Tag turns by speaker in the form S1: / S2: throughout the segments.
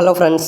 S1: Hello friends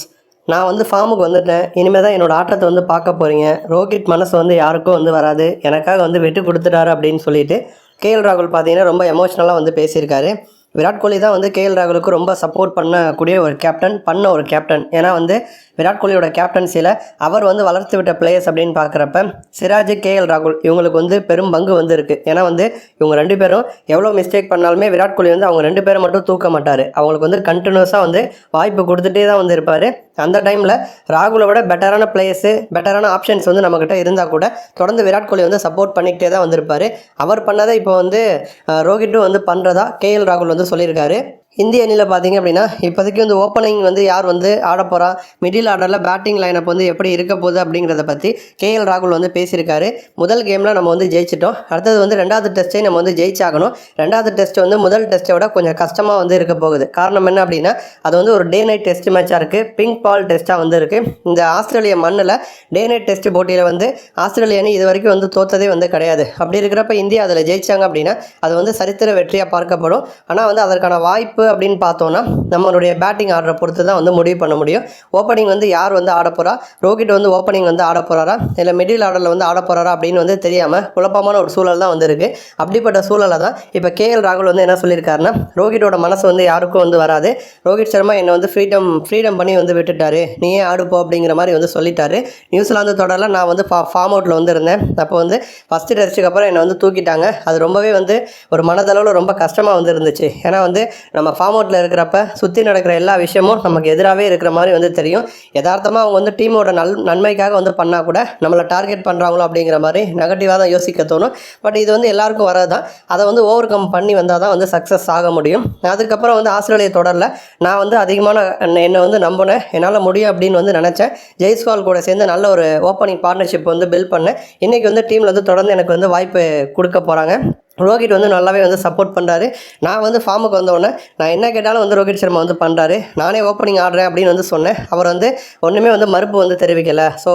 S1: நான் வந்து ஃபார்முக்கு வந்துட்டேன். இனிமேல் தான் என்னோடய ஆட்டத்தை வந்து பார்க்க போகிறீங்க ரோஹித் மனசு வந்து யாருக்கும் வந்து வராது. எனக்காக வந்து விட்டு கொடுத்துட்டாரு அப்படின்னு சொல்லிட்டு கேஎல் ராகுல் பார்த்தீங்கன்னா ரொம்ப எமோஷ்னலாக வந்து பேசியிருக்காரு. விராட் கோலி தான் வந்து கேஎல் ராகுலுக்கு ரொம்ப சப்போர்ட் பண்ணக்கூடிய ஒரு கேப்டன் பண்ண ஒரு கேப்டன் ஏன்னா வந்து விராட் கோலியோட கேப்டன்சியில் அவர் வந்து வளர்த்து விட்ட பிளேயர்ஸ் அப்படின்னு பார்க்குறப்ப சிராஜ் கேஎல் ராகுல் இவங்களுக்கு வந்து பெரும் பங்கு வந்து இருக்குது ஏன்னா வந்து இவங்க ரெண்டு பேரும் எவ்வளோ மிஸ்டேக் பண்ணாலுமே விராட் கோலி வந்து அவங்க ரெண்டு பேரை மட்டும் தூக்க மாட்டார். அவங்களுக்கு வந்து கண்டினியூஸாக வந்து வாய்ப்பு கொடுத்துட்டே தான் வந்து இருப்பார். அந்த டைமில் ராகுலை விட பெட்டரான பிளேயர்ஸு பெட்டரான ஆப்ஷன்ஸ் வந்து நம்மக்கிட்ட இருந்தால் கூட தொடர்ந்து விராட் கோலி வந்து சப்போர்ட் பண்ணிக்கிட்டே தான் வந்திருப்பார். அவர் பண்ணதை இப்போ வந்து அஹ், ரோஹித்தும் வந்து பண்ணுறதா கேஎல் ராகுல் வந்து சொல்லியிருக்காரு. இந்திய அணியில் பார்த்தீங்க அப்படின்னா இப்போதைக்கு வந்து ஓப்பனிங் வந்து யார் வந்து ஆட போகிறா மிடில் ஆர்டரில் பேட்டிங் லைனப் வந்து எப்படி இருக்க போகுது அப்படிங்கிறத பற்றி கேஎல் ராகுல் வந்து பேசியிருக்காரு. முதல் கேமில் நம்ம வந்து ஜெயிச்சிட்டோம். அடுத்தது வந்து ரெண்டாவது டெஸ்ட்டே நம்ம வந்து ஜெயிச்சாகணும். ரெண்டாவது டெஸ்ட் வந்து முதல் டெஸ்ட்டை விட கொஞ்சம் கஷ்டமாக வந்து இருக்க போகுது. காரணம் என்ன அப்படின்னா அது வந்து ஒரு டே நைட் டெஸ்ட் மேட்சாக இருக்குது பிங்க் பால் டெஸ்ட்டாக வந்து இருக்குது இந்த ஆஸ்திரேலிய மண்ணில் டே நைட் டெஸ்ட் போட்டியில் வந்து ஆஸ்திரேலிய அணி இது வரைக்கும் வந்து தோத்ததே வந்து கிடையாது. அப்படி இருக்கிறப்ப இந்தியா அதில் ஜெயிச்சாங்க அப்படின்னா அது வந்து சரித்திர வெற்றியாக பார்க்கப்படும். ஆனால் வந்து அதற்கான வாய்ப்பு அப்படின்னு பார்த்தோன்னா நம்மளுடைய பேட்டிங் ஆர்டரை பொறுத்து தான் வந்து முடிவு பண்ண முடியும். ஓப்பனிங் வந்து யார் வந்து ஆட போகிறா ரோஹித் வந்து ஓப்பனிங் வந்து ஆட போகிறாரா இல்லை மிடில் ஆர்டரில் வந்து ஆட போகிறாரா அப்படின்னு வந்து தெரியாமல் குழப்பமான ஒரு சூழல் தான் வந்து இருக்குது அப்படிப்பட்ட சூழலை தான் இப்போ கேஎல் ராகுல் வந்து என்ன சொல்லியிருக்காருன்னா ரோஹித்தோட மனசு வந்து யாருக்கும் வந்து வராது. ரோஹித் சர்மா என்னை வந்து ஃப்ரீடம் ஃப்ரீடம் பண்ணி வந்து விட்டுட்டாரு. நீயே ஆடுப்போ அப்படிங்கிற மாதிரி வந்து சொல்லிட்டாரு. நியூசிலாந்து தொடரில் நான் வந்து ஃபா ஃபார்ம் அவுட்டில் வந்து இருந்தேன். அப்போ வந்து ஃபஸ்ட்டு டெஸ்ட்டுக்கு அப்புறம் என்னை வந்து தூக்கிட்டாங்க. அது ரொம்பவே வந்து ஒரு மனதளவில் ரொம்ப கஷ்டமாக வந்து இருந்துச்சு. ஏன்னா வந்து நம்ம ஃபார்ம் அவுட்டில் இருக்கிறப்ப சுற்றி நடக்கிற எல்லா விஷயமும் நமக்கு எதிராகவே இருக்கிற மாதிரி வந்து தெரியும். யதார்த்தமாக அவங்க வந்து டீமோட நல் நன்மைக்காக வந்து பண்ணால் கூட நம்மளை டார்கெட் பண்ணுறாங்களோ அப்படிங்கிற மாதிரி நெகட்டிவாக தான் யோசிக்க தோணும். பட் இது வந்து எல்லாருக்கும் வரது தான் அதை வந்து ஓவர் கம் பண்ணி வந்தால் தான் வந்து சக்ஸஸ் ஆக முடியும். அதுக்கப்புறம் வந்து ஆஸ்திரேலிய தொடரில் நான் வந்து அதிகமான என்னை என்னை வந்து நம்பினேன். என்னால் முடியும் அப்படின்னு வந்து நினச்சேன். ஜெய்ஸ்வால் கூட சேர்ந்து நல்ல ஒரு ஓப்பனிங் பார்ட்னர்ஷிப் வந்து பில்ட் பண்ணேன். இன்றைக்கி வந்து டீமில் வந்து தொடர்ந்து எனக்கு வந்து வாய்ப்பு கொடுக்க போகிறாங்க ரோஹித் வந்து நல்லாவே வந்து சப்போர்ட் பண்ணுறாரு நான் வந்து ஃபார்முக்கு வந்தோடனே நான் என்ன கேட்டாலும் வந்து ரோஹித் சர்மா வந்து பண்ணுறாரு நானே ஓப்பனிங் ஆடுறேன் அப்படின்னு வந்து சொன்னேன். அவர் வந்து ஒன்றுமே வந்து மறுப்பு வந்து தெரிவிக்கலை. ஸோ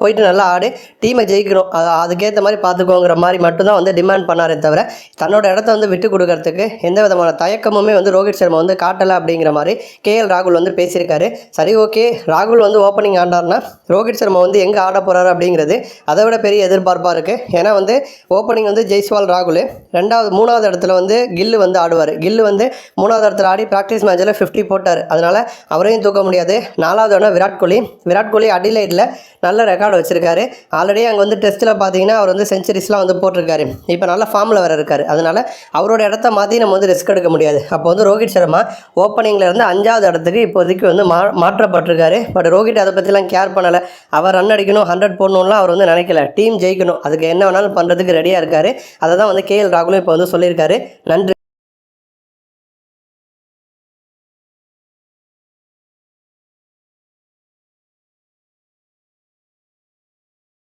S1: போயிட்டு நல்லா ஆடு. டீமை ஜெயிக்கணும். அது அதுக்கேற்ற மாதிரி பார்த்துக்கோங்கிற மாதிரி மட்டும்தான் வந்து டிமாண்ட் பண்ணாரே தவிர தன்னோட இடத்த வந்து விட்டு கொடுக்கறதுக்கு எந்த விதமான தயக்கமுமே வந்து ரோஹித் சர்மா வந்து காட்டலை அப்படிங்கிற மாதிரி கேஎல் ராகுல் வந்து பேசியிருக்காரு. சரி ஓகே. ராகுல் வந்து ஓப்பனிங் ஆண்டார்னா ரோஹித் சர்மா வந்து எங்கே ஆட போகிறாரு அப்படிங்கிறது அதை விட பெரிய எதிர்பார்ப்பாக இருக்குது ஏன்னா வந்து ஓப்பனிங் வந்து ஜெய்ஸ்வால் ராகுல். ரெண்டாவது மூணாவது இடத்துல வந்து கில்லு வந்து ஆடுவார். கில்லு வந்து மூணாவது இடத்துல ஆடி ப்ராக்டிஸ் மேட்ச்சில் ஃபிஃப்டி போட்டார். அதனால் அவரையும் தூக்க முடியாது. நாலாவது இடம் விராட் கோலி. விராட் கோலி அடிலைட்டில் நல்ல ரெக்கார்டு வச்சுருக்காரு. ஆல்ரெடி அங்கே வந்து டெஸ்ட்டில் பார்த்தீங்கன்னா அவர் வந்து செஞ்சுரிஸ்லாம் வந்து போட்டிருக்காரு. இப்போ நல்ல ஃபார்மில் வேறு இருக்கார். அதனால் அவரோட இடத்த மாற்றி நம்ம வந்து ரிஸ்க் எடுக்க முடியாது. அப்போ வந்து ரோஹித் சர்மா ஓப்பனிங்கில் இருந்து அஞ்சாவது இடத்துக்கு இப்போதைக்கு வந்து மா மாற்றப்பட்டிருக்காரு. பட் ரோஹித் அதை பற்றிலாம் கேர் பண்ணலை. அவர் ரன் அடிக்கணும் ஹண்ட்ரட் போடணும்லாம் அவர் வந்து நினைக்கல. டீம் ஜெயிக்கணும். அதுக்கு என்ன வேணாலும் பண்ணுறதுக்கு ரெடியாக இருக்கார். அதை தான் வந்து கேஎல் ராகுலும் இப்போ வந்து சொல்லியிருக்காரு. நன்றி.